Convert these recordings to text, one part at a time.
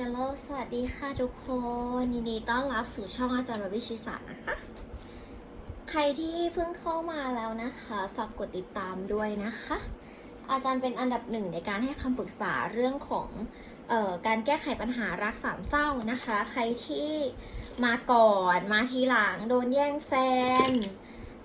ฮลโลสวัสดีค่ะทุกคนยินดีต้อนรับสู่ช่องอาจารย์บาบิชิสานะคะ ใครที่เพิ่งเข้ามาแล้วนะคะ ฝากกดติดตามด้วยนะคะ อาจารย์เป็นอันดับหนึ่งในการให้คำปรึกษาเรื่องของออการแก้ไขปัญหารักสามเศร้านะคะ ใครที่มาก่อนมาทีหลังโดนแย่งแฟน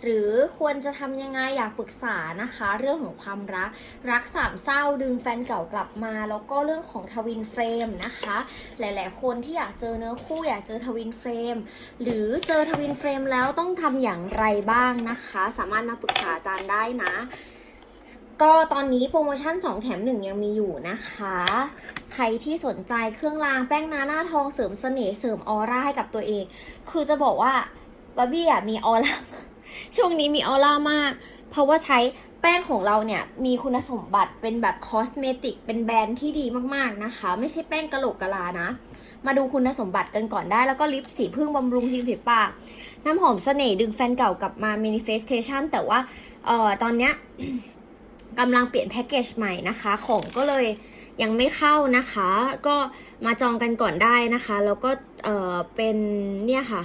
หรือควรจะทำยังไงอยากปรึกษานะคะ เรื่องของความรัก รักสามเศร้าดึงแฟนเก่ากลับมา แล้วก็เรื่องของทวินเฟรมนะคะ หลาย ๆ คนที่อยากเจอเนื้อคู่อยากเจอทวินเฟรมหรือเจอทวินเฟรมแล้วต้องทำอย่างไรบ้างนะคะ สามารถมาปรึกษาอาจารย์ได้นะ ก็ตอนนี้โปรโมชั่น 2 แถม 1 ยังมีอยู่นะคะใครที่สนใจเครื่องรางแป้งนาหน้าทองเสริมเสน่ห์เสริมออร่าให้กับตัวเอง คือจะบอกว่าบาร์บี้อะมีออร่า ช่วงนี้มีออร่ามาก เพราะว่าใช้แป้งของเราเนี่ย มีคุณสมบัติเป็นแบบคอสเมติกเป็นแบรนด์ที่ดีมากๆนะคะ ไม่ใช่แป้งกะโหลกกะลานะ มาดูคุณสมบัติกันก่อนได้ แล้วก็ลิปสีพึ่งบำรุงริมฝีปาก น้ำหอมเสน่ห์ดึงแฟนเก่ากลับมา manifestation แต่ว่าเอ่อตอนเนี้ยกำลังเปลี่ยนแพ็กเกจใหม่นะคะ ของก็เลยยังไม่เข้านะคะ ก็มาจองกันก่อนได้นะคะ แล้วก็เอ่อเป็นเนี่ยค่ะ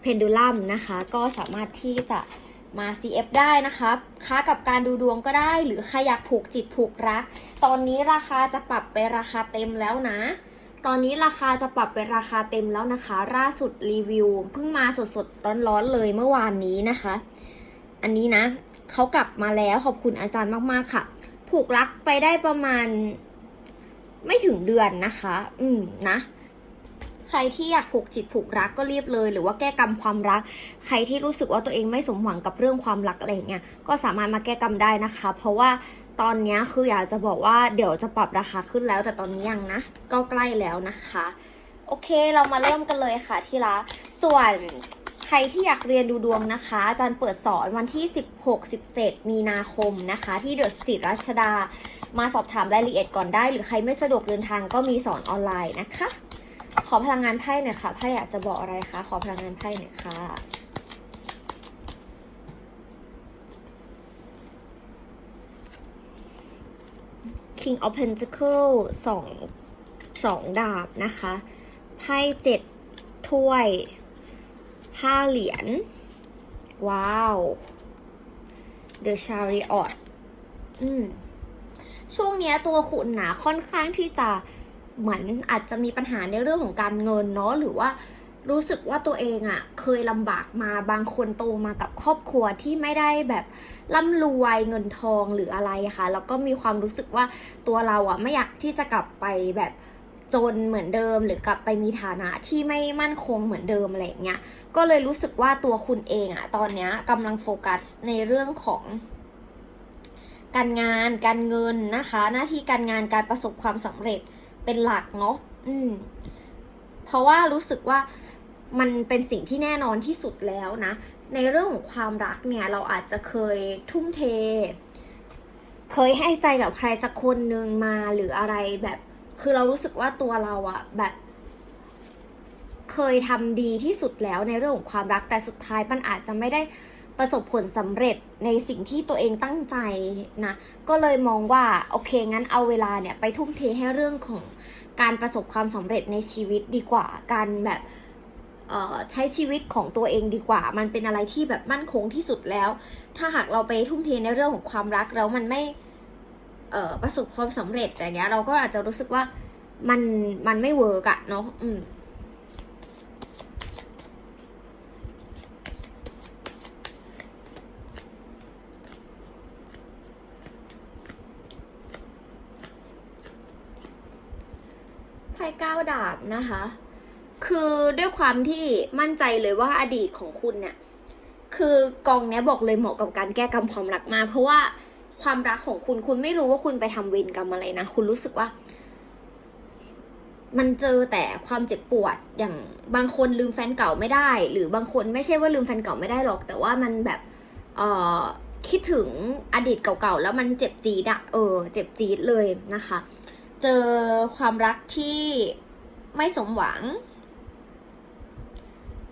เพนดูลัมนะคะ ก็สามารถที่จะมา CF ได้นะคะค้ากับการดูดวงก็ได้หรือใครอยากผูกจิตผูกรัก ตอนนี้ราคาจะปรับไปราคาเต็มแล้วนะ ตอนนี้ราคาจะปรับเป็นราคาเต็มแล้วนะคะล่าสุดรีวิวเพิ่งมาสดๆร้อนๆเลยเมื่อวานนี้นะคะ อันนี้นะเขากลับมาแล้วขอบคุณอาจารย์มากๆค่ะ ผูกรักไปได้ประมาณไม่ถึงเดือนนะคะ อืมนะ ใครที่อยากผูกจิตผูกรักก็รีบเลย หรือว่าแก้กรรมความรัก ใครที่รู้สึกว่าตัวเองไม่สมหวังกับเรื่องความรักอะไรเงี้ยก็สามารถมาแก้กรรมได้นะคะ เพราะว่าตอนนี้คืออยากจะบอกว่าเดี๋ยวจะปรับราคาขึ้นแล้ว แต่ตอนนี้ยังนะ ก็ใกล้แล้วนะคะ โอเคเรามาเริ่มกันเลยค่ะที่ละส่วนใครที่อยากเรียนดูดวงนะคะ อาจารย์เปิดสอนวันที่ 16-17 มีนาคมนะคะ ที่เดอะสตรีทรัชดา มาสอบถามรายละเอียดก่อนได้ หรือใครไม่สะดวกเดินทางก็มีสอนออนไลน์นะคะ ขอพลังงานไพ่หน่อยค่ะไพ่อยากจะบอกอะไรคะขอพลังงานไพ่หน่อยค่ะ King of Pentacle สองสองดาบนะคะไพ่เจ็ดถ้วยห้าเหรียญ ว้าว The Chariot อืมช่วงเนี้ยตัวคุณนะค่อนข้างที่จะ เหมือนอาจจะมีปัญหาในเรื่องของการเงินเนาะหรือว่ารู้สึกว่าตัวเองอะ่ะเคยลำบากมาบางคนโตมากับครอบครัวที่ไม่ได้แบบร่ำรวยเงินทองหรืออะไรอะค่ะแล้วก็มีความรู้สึกว่าตัวเราอะ่ะไม่อยากที่จะกลับไปแบบจนเหมือนเดิม หรือกลับไปมีฐานะที่ไม่มั่นคงเหมือนเดิมอะไรอย่างเงี้ยก็เลยรู้สึกว่าตัวคุณเองอะตอนเนี้ยกำลังโฟกัสในเรื่องของการงานการเงินนะคะ หน้าที่การงานการประสบความสำเร็จ เป็นหลักเนาะอืม เพราะว่ารู้สึกว่ามันเป็นสิ่งที่แน่นอนที่สุดแล้วนะ ในเรื่องของความรักเนี่ย เราอาจจะเคยทุ่มเท เคยให้ใจกับใครสักคนหนึ่งมาหรืออะไรแบบ คือเรารู้สึกว่าตัวเราอะแบบ เคยทำดีที่สุดแล้วในเรื่องของความรักแต่สุดท้ายมันอาจจะไม่ได้ ประสบผลสำเร็จในสิ่งที่ตัวเองตั้งใจนะ ก็เลยมองว่าโอเคงั้นเอาเวลาเนี่ยไปทุ่มเทให้เรื่องของการประสบความสำเร็จในชีวิตดีกว่า การแบบใช้ชีวิตของตัวเองดีกว่า มันเป็นอะไรที่แบบมั่นคงที่สุดแล้ว ถ้าหากเราไปทุ่มเทในเรื่องของความรักแล้วมันไม่ประสบความสำเร็จอย่างเงี้ยเราก็อาจจะรู้สึกว่ามันมันไม่เวิร์กอะเนาะอืม ไพ่เก้าดาบนะคะ คือด้วยความที่มั่นใจเลยว่าอดีตของคุณเนี่ย คือกองเนี้ยบอกเลยเหมาะกับการแก้กรรมความรักมากเพราะว่าความรักของคุณคุณไม่รู้ว่าคุณไปทำเวรกรรมอะไรนะ คุณรู้สึกว่า มันเจอแต่ความเจ็บปวดอย่างบางคนลืมแฟนเก่าไม่ได้ หรือบางคนไม่ใช่ว่าลืมแฟนเก่าไม่ได้หรอก แต่ว่ามันแบบเออคิดถึงอดีตเก่าๆแล้วมันเจ็บจี๊ดอะเออ เจ็บจี๊ดเลยนะคะ เจอความรักที่ไม่สมหวัง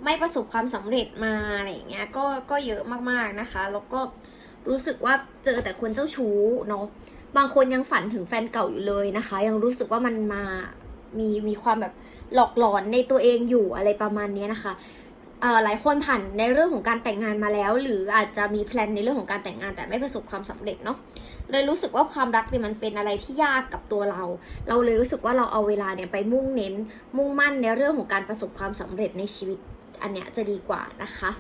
ไม่ประสบความสำเร็จมาอะไรอย่างเงี้ยก็ก็เยอะมากๆนะคะ แล้วก็รู้สึกว่าเจอแต่คนเจ้าชู้เนาะบางคนยังฝันถึงแฟนเก่าอยู่เลยนะคะ ยังรู้สึกว่ามันมามีมีความแบบหลอกหลอนในตัวเองอยู่อะไรประมาณนี้นะคะ หลายคนผ่านในเรื่องของการแต่งงานมาแล้ว หรืออาจจะมีแพลนในเรื่องของการแต่งงานแต่ไม่ประสบความสำเร็จเนาะเลยรู้สึกว่าความรักเนี่ยมันเป็นอะไรที่ยากกับตัวเรา เราเลยรู้สึกว่าเราเอาเวลาเนี่ยไปมุ่งเน้น มุ่งมั่นในเรื่องของการประสบความสำเร็จในชีวิตอันเนี้ยจะดีกว่านะคะ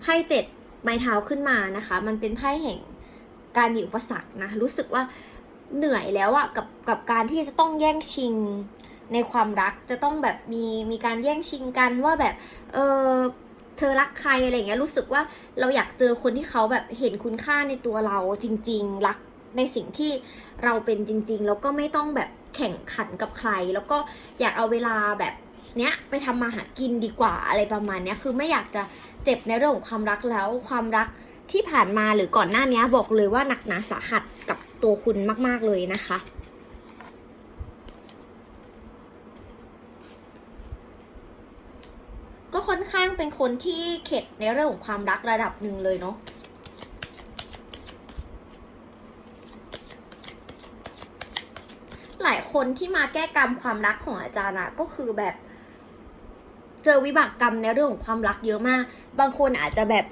ไพ่เจ็ดไม้เท้าขึ้นมานะคะ มันเป็นไพ่แห่งการมีอุปสรรคนะรู้สึกว่าเหนื่อยแล้วอะกับกับการที่จะต้องแย่งชิง ในความรักจะต้องแบบมีมีการแย่งชิงกันว่าแบบ เออเธอรักใครอะไรอย่างเงี้ยรู้สึกว่าเราอยากเจอคนที่เขาแบบเห็นคุณค่าในตัวเราจริง ๆ รักในสิ่งที่เราเป็นจริง ๆ แล้วก็ไม่ต้องแบบแข่งขันกับใคร แล้วก็อยากเอาเวลาแบบเนี้ยไปทำมาหากินดีกว่าอะไรประมาณเนี้ยคือไม่อยากจะเจ็บในเรื่องของความรักแล้วความรักที่ผ่านมาหรือก่อนหน้านี้บอกเลยว่าหนักหนาสาหัสกับตัวคุณมาก ๆเลยนะคะ ค่อนข้างเป็นคนที่เข็ดในเรื่องของความรักระดับหนึ่งเลยเนาะหลายคนที่มาแก้กรรมความรักของอาจารย์อะก็คือแบบ เจอวิบากกรรมในเรื่องของความรักเยอะมาก บางคนอาจจะแบบ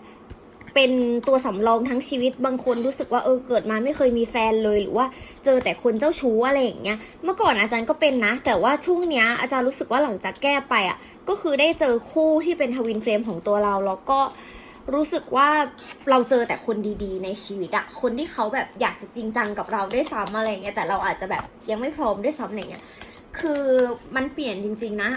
เป็นตัวสำรองทั้งชีวิตบางคนรู้สึกว่าเออเกิดมาไม่เคยมีแฟนเลยหรือว่าเจอแต่คนเจ้าชู้อะไรอย่างเงี้ยเมื่อก่อนอาจารย์ก็เป็นนะ แต่ว่าช่วงเนี้ยอาจารย์รู้สึกว่าหลังจากแก้ไปอะก็คือได้เจอคู่ที่เป็นทวินเฟรมของตัวเราแล้วก็รู้สึกว่าเราเจอแต่คนดีๆ ในชีวิตอะคนที่เขาแบบอยากจะจริงจังกับเราได้ซ้ำอะไรอย่างเงี้ยแต่เราอาจจะแบบยังไม่พร้อมได้ซ้ำอะไรเงี้ยคือมันเปลี่ยนจริง ๆ นะ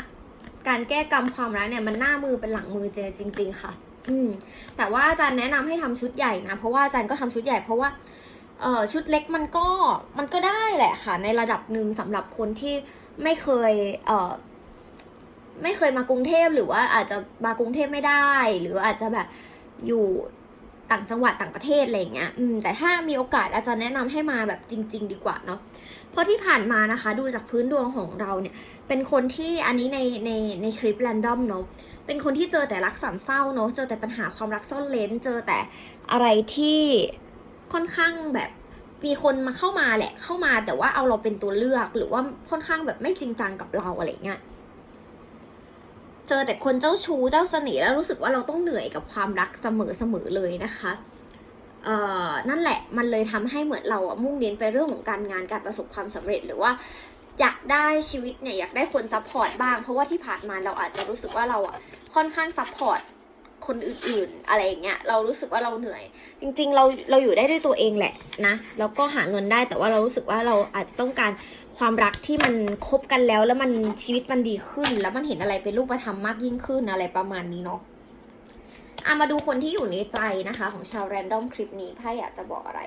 การแก้กรรมความรักเนี่ยมันหน้ามือเป็นหลังมือเจจริง ๆ ค่ะ อืมแต่ว่าอาจารย์แนะนำให้ทำชุดใหญ่นะ เพราะว่าอาจารย์ก็ทำชุดใหญ่เพราะว่าเออชุดเล็กมันก็มันก็ได้แหละค่ะ ในระดับหนึ่งสำหรับคนที่ไม่เคยเออไม่เคยมากรุงเทพหรือว่าอาจจะมากรุงเทพไม่ได้ หรืออาจจะแบบอยู่ต่างจังหวัดต่างประเทศอะไรอย่างเงี้ยอืมแต่ถ้ามีโอกาสอาจารย์แนะนำให้มาแบบจริง ๆ ดีกว่าเนาะเพราะที่ผ่านมานะคะ ดูจากพื้นดวงของเราเนี่ย เป็นคนที่อันนี้ในในในคลิปแรนดอมเนาะ เป็นคนที่เจอแต่รักสามเศร้าเนาะเจอแต่ปัญหาความรักซ่อนเลนเจอแต่อะไรที่ค่อนข้างแบบมีคนมาเข้ามาแหละ เข้ามาแต่ว่าเอาเราเป็นตัวเลือกหรือว่าค่อนข้างแบบไม่จริงจังกับเราอะไรเงี้ยเจอแต่คนเจ้าชู้เจ้าเสน่ห์แล้วรู้สึกว่าเราต้องเหนื่อยกับความรักเสมอเสมอเลยนะคะเอ่อนั่นแหละมันเลยทำให้เหมือนเราอะมุ่งเน้นไปเรื่องของการงานการประสบความสำเร็จหรือว่า อยากได้ชีวิตเนี่ยอยากได้คนซัพพอร์ตบ้าง เพราะว่าที่ผ่านมาเราอาจจะรู้สึกว่าเราอะค่อนข้างซัพพอร์ตคนอื่นๆ อะไรอย่างเงี้ยเรารู้สึกว่าเราเหนื่อย จริงๆ เราเราอยู่ได้ด้วยตัวเองแหละนะแล้วก็หาเงินได้แต่ว่าเรารู้สึกว่าเราอาจจะต้องการความรักที่มันคบกันแล้ว แล้วมันชีวิตมันดีขึ้น แล้วมันเห็นอะไรเป็นรูปธรรมมากยิ่งขึ้นอะไรประมาณนี้เนาะอะมาดูคนที่อยู่ในใจนะคะ ของชาวแรนดอมคลิปนี้ไพ่อยากจะบอกอะไร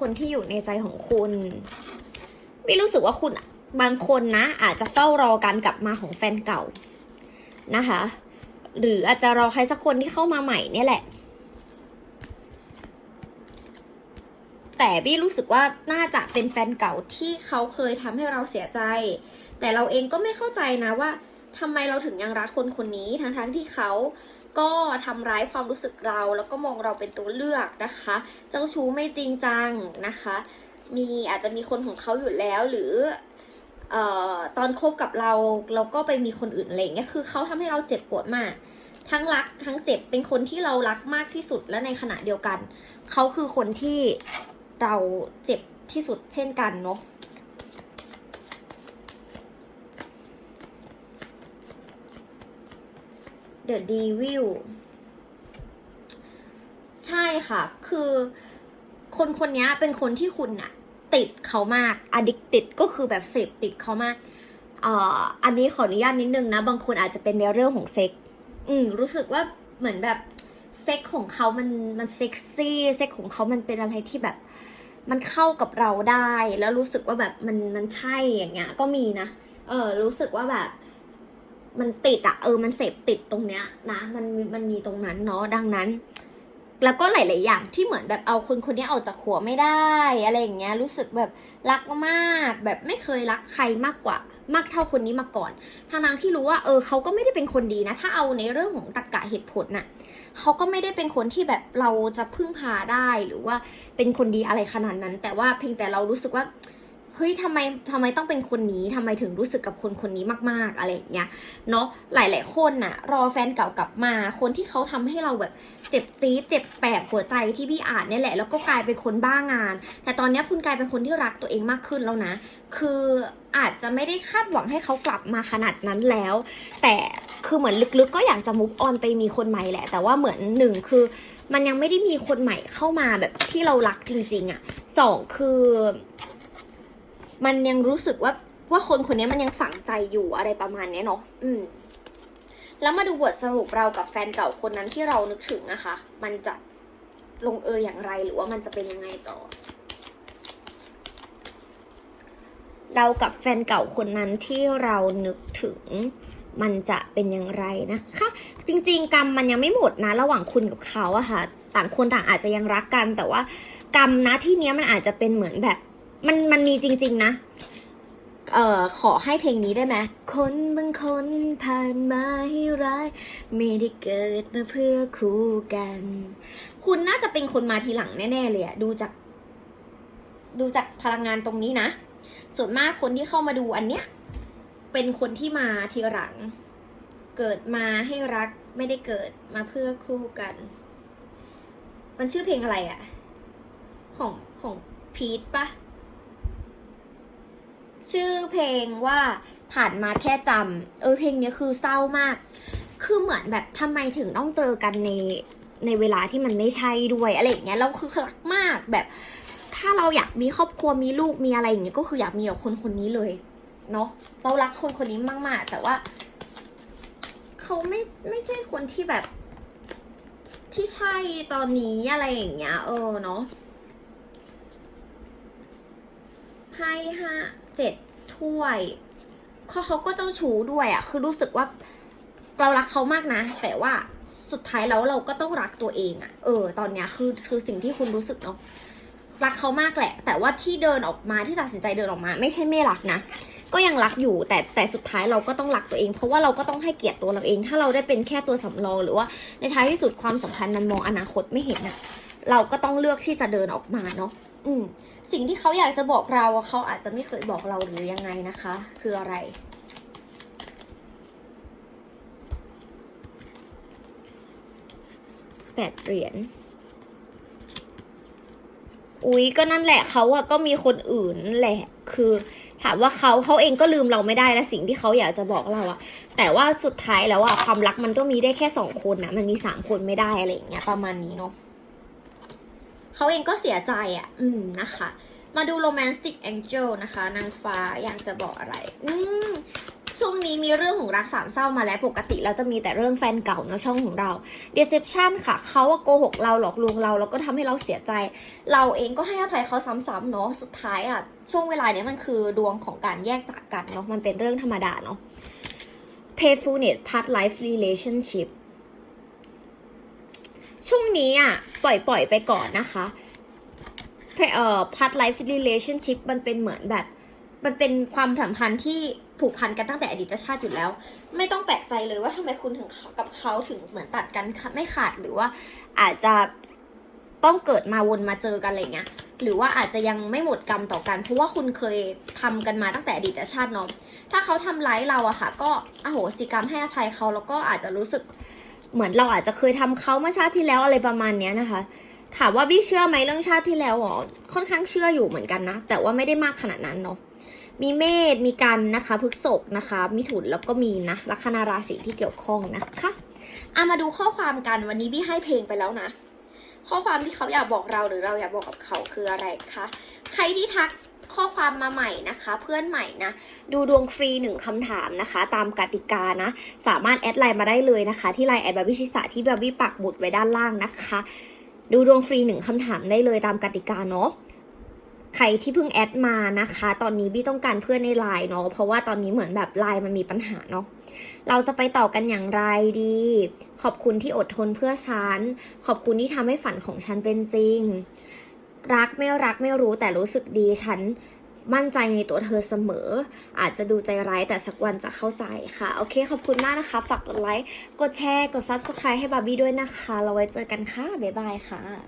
คนที่อยู่ในใจของคุณ ไม่รู้สึกว่าคุณบางคนนะ อาจจะเฝ้ารอการกลับมาของแฟนเก่านะคะ หรืออาจจะรอใครสักคนที่เข้ามาใหม่เนี่ยแหละ แต่บี้รู้สึกว่าน่าจะเป็นแฟนเก่าที่เขาเคยทำให้เราเสียใจ แต่เราเองก็ไม่เข้าใจนะว่าทำไมเราถึงยังรักคนคนนี้ทั้งๆทที่เขา ก็ทำร้ายความรู้สึกเรา แล้วก็มองเราเป็นตัวเลือกนะคะ เจ้าชู้ไม่จริงจังนะคะ มีอาจจะมีคนของเขาอยู่แล้วหรือออตอนคบกับเราเราก็ไปมีคนอื่นอะไรเงี้ยคือเขาทำให้เราเจ็บปวดมากทั้งรักทั้งเจ็บเป็นคนที่เรารักมากที่สุดและในขณะเดียวกัน เขาคือคนที่เราเจ็บที่สุดเช่นกันเนาะ The Devil ใช่ค่ะ คือคนคนนี้เป็นคนที่คุณอะติดเขามาก addicted ก็คือแบบเสพติดเขามากเอ่ออันนี้ขออนุญาตนิดนึงนะ บางคนอาจจะเป็นในเรื่องของเซ็ก อืม รู้สึกว่าเหมือนแบบเซ็กของเขามันมันเซ็กซี่ เซ็กของเขามันเป็นอะไรที่แบบ มันเข้ากับเราได้ แล้วรู้สึกว่าแบบมันมันใช่อย่างเงี้ย ก็มีนะ เออ รู้สึกว่าแบบ มันติดอะเออมันเสพติดตรงเนี้ยนะมันมันมีตรงนั้นเนาะดังนั้น แล้วก็หลาย ๆ อย่างที่เหมือนแบบเอาคนคนนี้ออกจากหัวไม่ได้ อะไรอย่างเงี้ยรู้สึกแบบรักมากแบบไม่เคยรักใครมากกว่ามากเท่าคนนี้มาก่อนทางทางที่รู้ว่าเออเขาก็ไม่ได้เป็นคนดีนะ ถ้าเอาในเรื่องของตรรกะเหตุผลน่ะเขาก็ไม่ได้เป็นคนที่แบบเราจะพึ่งพาได้หรือว่าเป็นคนดีอะไรขนาดนั้น แต่ว่าเพียงแต่เรารู้สึกว่า เฮ้ยทำไมทำไมต้องเป็นคนนี้ทำไมถึงรู้สึกกับคนคนนี้มาก ๆ อะไรอย่างเงี้ยเนาะหลาย ๆ คนน่ะ รอแฟนเก่ากลับมา คนที่เขาทำให้เราแบบเจ็บจี๊ดเจ็บแปบหัวใจที่พี่อ่านเนี่ยแหละ แล้วก็กลายเป็นคนบ้างาน แต่ตอนนี้คุณกลายเป็นคนที่รักตัวเองมากขึ้นแล้วนะ คืออาจจะไม่ได้คาดหวังให้เขากลับมาขนาดนั้นแล้ว แต่คือเหมือนลึกๆ ก็อยากจะมุกออนไปมีคนใหม่แหละ แต่ว่าเหมือนหนึ่งคือ มันยังไม่ได้มีคนใหม่เข้ามาแบบที่เรารักจริง ๆอะ่ะสองคือ มันยังรู้สึกว่าว่าคนคนนี้มันยังฝังใจอยู่อะไรประมาณนี้เนาะอืม แล้วมาดูบทสรุปเรากับแฟนเก่าคนนั้นที่เรานึกถึงนะคะ มันจะลงเอยอย่างไรหรือว่ามันจะเป็นยังไงต่อ เรากับแฟนเก่าคนนั้นที่เรานึกถึงมันจะเป็นอย่างไรนะคะ จริง ๆ กรรมมันยังไม่หมดนะ ระหว่างคุณกับเขาอะค่ะ ต่างคนต่างอาจจะยังรักกัน แต่ว่ากรรมนะที่เนี้ยมันอาจจะเป็นเหมือนแบบ มันมันมีจริง ๆ นะ เอ่อ ขอให้เพลงนี้ได้ไหม คนบางคนผ่านมาให้ร้าย ไม่ได้เกิดมาเพื่อคู่กัน คุณน่าจะเป็นคนมาทีหลังแน่ ๆ เลยอะดูจาก ดูจากพลังงานตรงนี้นะ ส่วนมากคนที่เข้ามาดูอันเนี้ย เป็นคนที่มาทีหลัง เกิดมาให้รัก ไม่ได้เกิดมาเพื่อคู่กัน มันชื่อเพลงอะไรอะของของพีทปะ ชื่อเพลงว่าผ่านมาแค่จำเออเพลงนี้คือเศร้ามาก คือเหมือนแบบทำไมถึงต้องเจอกันในในเวลาที่มันไม่ใช่ด้วยอะไรอย่างเงี้ยเราคือรักมากแบบ ถ้าเราอยากมีครอบครัวมีลูกมีอะไรอย่างเงี้ยก็คืออยากมีกับคนคนนี้เลยเนาะเรารักคนคนนี้มากๆ แต่ว่าเขาไม่ไม่ใช่คนที่แบบ ที่ใช่ตอนนี้อะไรอย่างเงี้ย เออเนาะไพ่ห้า เจ็ดถ้วยเขาเขาก็เจ้าชู้ด้วยอะ่ะคือรู้สึกว่าเรารักเขามากนะ แต่ว่าสุดท้ายแล้วเราก็ต้องรักตัวเองอะ่ะเออ ตอนเนี้ยคือคือสิ่งที่คุณรู้สึกเนาะรักเขามากแหละ แต่ว่าที่เดินออกมาที่ตัดสินใจเดินออกมา ไม่ใช่ไม่รักนะก็ยังรักอยู่แต่แต่สุดท้ายเราก็ต้องรักตัวเอง เพราะว่าเราก็ต้องให้เกียรติตัวเราเอง ถ้าเราได้เป็นแค่ตัวสำรองหรือว่าในท้ายที่สุดความสัมพันธ์มันมองอนาคตไม่เห็นอะเราก็ต้องเลือกที่จะเดินออกมาเนาะ อืมสิ่งที่เขาอยากจะบอกเราเขาอาจจะไม่เคยบอกเราหรือยังไงนะคะ คืออะไรแปดเหรียญอุ๊ยก็นั่นแหละเขาอะก็มีคนอื่นแหละ คือถามว่าเขาเขาเองก็ลืมเราไม่ได้และสิ่งที่เขาอยากจะบอกเราอะแต่ว่าสุดท้ายแล้วอะความรักมันก็มีได้แค่สองคนนะมันมีสามคนไม่ได้อะไรอย่างเงี้ยประมาณนี้เนาะ เขาเองก็เสียใจอะอืมนะคะ มาดู romantic angel นะคะ นางฟ้าอยากจะบอกอะไร อืมช่วงนี้มีเรื่องของรักสามเศร้ามาแล้วปกติเราจะมีแต่เรื่องแฟนเก่าเนอะช่องของเรา deception ค่ะ เขาว่าโกหกเราหลอกลวงเรา แล้วก็ทำให้เราเสียใจ เราเองก็ให้อภัยเขาซ้ำๆเนาะสุดท้ายอะช่วงเวลาเนี้ยมันคือดวงของการแยกจากกันเนาะมันเป็นเรื่องธรรมดาเนาะ painfulness part life relationship ช่วงนี้อะ ปล่อยปล่อยไปก่อนนะคะเอ่อ part life relationship มันเป็นเหมือนแบบ มันเป็นความสัมพันธ์ที่ผูกพันกันตั้งแต่อดีตชาติอยู่แล้ว ไม่ต้องแปลกใจเลยว่าทำไมคุณถึงกับเขาถึงเหมือนตัดกันไม่ขาดหรือว่าอาจจะต้องเกิดมาวนมาเจอกันอะไรเงี้ยหรือว่าอาจจะยังไม่หมดกรรมต่อกัน เพราะว่าคุณเคยทำกันมาตั้งแต่อดีตชาติเนาะถ้าเขาทำร้ายเราอะค่ะ ก็อโหสิกรรมให้อภัยเขาแล้วก็อาจจะรู้สึก เหมือนเราอาจจะเคยทำเขาเมื่อชาติที่แล้วอะไรประมาณเนี้ยนะคะ ถามว่าบี้เชื่อไหมเรื่องชาติที่แล้วอ๋อค่อนข้างเชื่ออยู่เหมือนกันนะ แต่ว่าไม่ได้มากขนาดนั้นเนาะมีเมษมีกันนะคะพฤษภนะคะ มิถุนแล้วก็มีนะลัคนาราศีที่เกี่ยวข้องนะคะเอามาดูข้อความกันวันนี้บี้ให้เพลงไปแล้วนะ ข้อความที่เขาอยากบอกเราหรือเราอยากบอกกับเขาคืออะไรคะใครที่ทัก ข้อความมาใหม่นะคะ เพื่อนใหม่นะดูดวงฟรีหนึ่งคำถามนะคะ ตามกติกานะสามารถแอดไลน์มาได้เลยนะคะ ที่ไลน์แอดบาบิชิสาที่บาบี้ปักหมุดไว้ด้านล่างนะคะ ดูดวงฟรีหนึ่งคำถามได้เลยตามกติกาเนาะใครที่เพิ่งแอดมานะคะ ตอนนี้บี้ต้องการเพื่อนในไลน์เนาะ เพราะว่าตอนนี้เหมือนแบบไลน์มันมีปัญหาเนาะ เราจะไปต่อกันอย่างไรดี ขอบคุณที่อดทนเพื่อฉัน ขอบคุณที่ทำให้ฝันของฉันเป็นจริง รักไม่รักไม่รู้แต่รู้สึกดีฉันมั่นใจในตัวเธอเสมอ อาจจะดูใจร้ายแต่สักวันจะเข้าใจค่ะ โอเค ขอบคุณมากนะคะ ฝากกดไลค์ กดแชร์ กด Subscribe ให้บาร์บี้ด้วยนะคะ เราไว้เจอกันค่ะ บ๊ายบายค่ะ